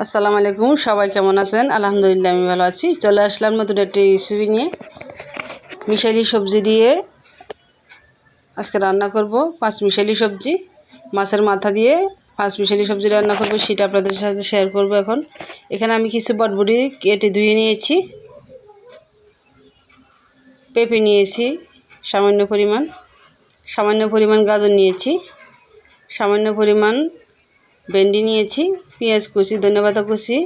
আসসালামু আলাইকুম, সবাই কেমন আছেন? আলহামদুলিল্লাহ, আমি ভালো আছি। চলে আসলাম নতুন একটি রেসিপি নিয়ে। মিশালি সবজি দিয়ে আজকে রান্না করব। পাঁচ মিশালি সবজি, মাছের মাথা দিয়ে পাঁচ মিশালি সবজি রান্না করব, সেটা আপনাদের সাথে শেয়ার করব এখন। এখানে আমি কিছু বটবুটি কেটে ধুয়ে নিয়েছি। পেঁপে নিয়েছি, সামান্য পরিমাণ সামান্য পরিমাণ গাজর নিয়েছি, সামান্য পরিমাণ ভেন্ডি নিয়েছি পেঁয়াজ কুচি, ধন্যবাদ কুচি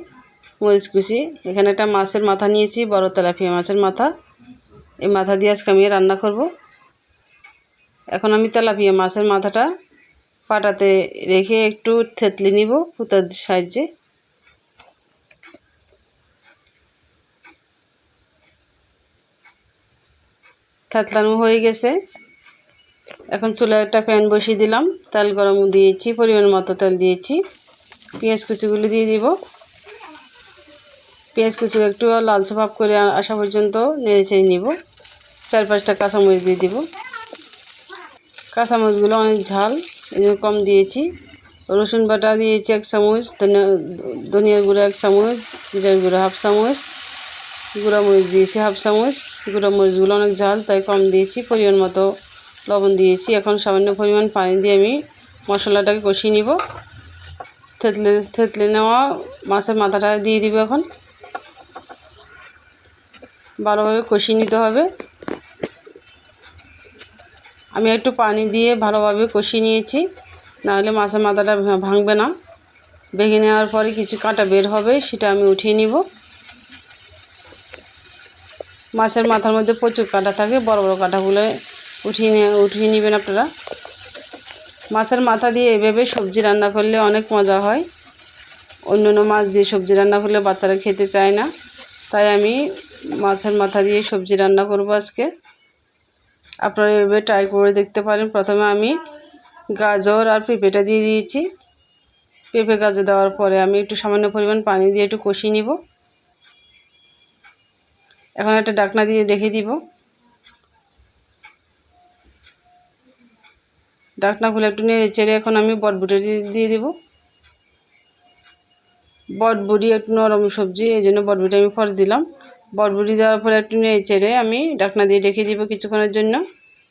মরিচ কুচি। এখানে একটা মাছের মাথা নিয়েছি, বড় তেলাপিয়া মাছের মাথা। এই মাথা দিয়ে আজকে আমি রান্না করব। এখন আমি তেলাপিয়া মাছের মাথাটা পাটাতে রেখে একটু থেতলি নিব পুতার সাহায্যে। থেতলানো হয়ে গেছে। এখন চুলায় একটা প্যান বসিয়ে দিলাম। তেল গরম দিয়েছি, পরিমাণ মতো তেল দিয়েছি। পেঁয়াজ কুচিগুলো দিয়ে দিব। পেঁয়াজ কুচি একটু লালচে ভাব করে আসা পর্যন্ত নেড়ে চেড়ে নিব। চার পাঁচটা কাঁচামরিচ দিয়ে দিব। কাঁচামরিচগুলো অনেক ঝাল কম দিয়েছি। রসুন বাটা দিয়েছি এক চামচ ধনিয়া গুঁড়ো এক চামচ, জিরার গুঁড়ো হাফ চামচ গুঁড়া মরিচ দিয়েছি হাফ চামচ। গুঁড়া মরিচগুলো অনেক ঝাল, তাই কম দিয়েছি। পরিমাণ মতো লবণ দিয়েছি। এখন সামান্য পরিমাণ পানি দিয়ে আমি মশলাটাকে কষিয়ে নিব। থেতলে থেতলে নেওয়া মাছের মাথাটা দিয়ে দিব এখন। ভালোভাবে কষিয়ে নিতে হবে। আমি একটু পানি দিয়ে ভালোভাবে কষিয়ে নিয়েছি। নাহলে মাছের মাথাটা ভাঙবে না। ভেঙে নেওয়ার পরে কিছু কাঁটা বের হবে, সেটা আমি উঠিয়ে নিব। মাছের মাথার মধ্যে প্রচুর কাঁটা থাকে, বড় বড় কাঁটাগুলো উঠিয়ে নিয়ে উঠিয়ে নেবেন আপনারা। মাছের মাথা দিয়ে এভাবে সবজি রান্না করলে অনেক মজা হয়। অন্য অন্য মাছ দিয়ে সবজি রান্না করলে বাচ্চারা খেতে চায় না। তাই আমি মাছের মাথা দিয়ে সবজি রান্না করব আজকে। আপনারা এভাবে ট্রাই করে দেখতে পারেন। প্রথমে আমি গাজর আর পেঁপেটা দিয়ে দিয়েছি। পেঁপে গাজর দেওয়ার পরে আমি একটু সামান্য পরিমাণ পানি দিয়ে একটু কষিয়ে নিব। এখন একটা ডাকনা দিয়ে দেখে দিব। ডাকনা খুলে একটু নেড়ে চেড়ে এখন আমি বটবুটি দিয়ে দেবো। বটবুটি একটু নরম সবজি, এই জন্য বটবুটি আমি ফল দিলাম। বটবুটি দেওয়ার পরে একটু নেড়ে চেড়ে আমি ডাকনা দিয়ে রেখে দিব কিছুক্ষণের জন্য।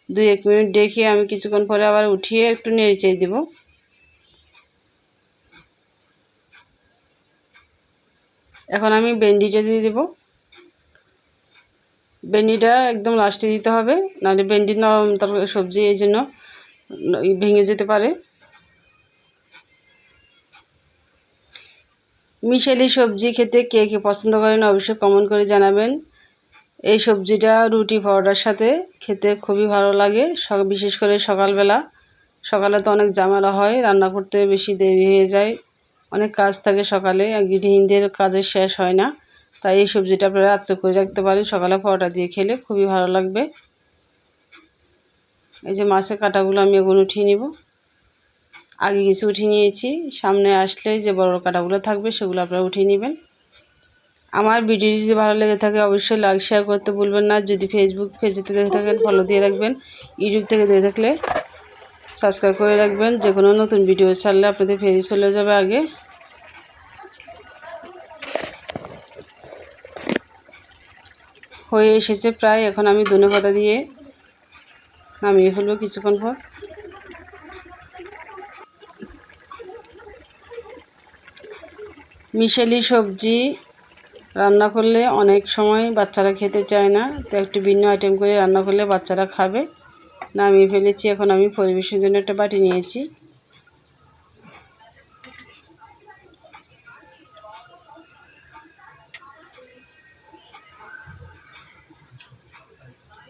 দুই এক মিনিট ডেকে আমি কিছুক্ষণ পরে আবার উঠিয়ে একটু নেড়ে চেড়ে দেবো। এখন আমি ভেন্ডিটা দিয়ে দেবো। ভেন্ডিটা একদম লাস্টে দিতে হবে, নাহলে ভেন্ডি নরম তরকারি সবজি, এই জন্য ভেঙে যেতে পারে। মিশালি সবজি খেতে কে কে পছন্দ করেন অবশ্যই কমেন্ট করে জানাবেন। এই সবজিটা রুটি পরোটার সাথে খেতে খুবই ভালো লাগে বিশেষ করে সকালবেলা। সকালে তো অনেক ঝামেলা হয়, রান্না করতে বেশি দেরি হয়ে যায়। অনেক কাজ থাকে সকালে, গৃহিণীদের কাজের শেষ হয় না। তাই এই সবজিটা আপনারা রাত্রে করে রাখতে পারেন, সকালে পরোটা দিয়ে খেলে খুবই ভালো লাগবে। এই যে মাছের কাটাগুলো আমি এখন উঠিয়ে নিব। আগে কিছু উঠিয়ে নিয়েছি। সামনে আসলে যে বড় কাটাগুলো থাকবে সেগুলো আপনারা উঠিয়ে নেবেন। আমার ভিডিওটি যদি ভালো লেগে থাকে অবশ্যই লাইক শেয়ার করতে ভুলবেন না। যদি ফেসবুক পেজেতে দেখে থাকেন ফলো দিয়ে রাখবেন। ইউটিউব থেকে দেখে থাকলে সাবস্ক্রাইব করে রাখবেন। যে কোনো নতুন ভিডিও ছাড়লে আপনাদের ফেজে চলে যাবে আগে। হয়ে এসেছে প্রায়। এখন আমি ধনে পাতা দিয়ে নামিয়ে হলো কিছুক্ষণ পর। মিশালি সবজি রান্না করলে অনেক সময় বাচ্চারা খেতে চায় না, তো একটু ভিন্ন আইটেম করে রান্না করলে বাচ্চারা খাবে। নামিয়ে ফেলেছি, এখন আমি পরিবেশের জন্য একটা বাটি নিয়েছি।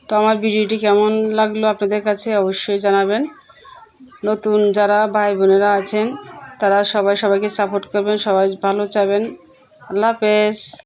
তো আমার ভিডিওটি কেমন লাগল আপনাদের কাছে অবশ্যই জানাবেন। নতুন যারা ভাই বোনেরা আছেন, তারা সবাই সবাইকে সাপোর্ট করবেন, সবাই ভালো চাবেন আল্লাহ হাফেজ।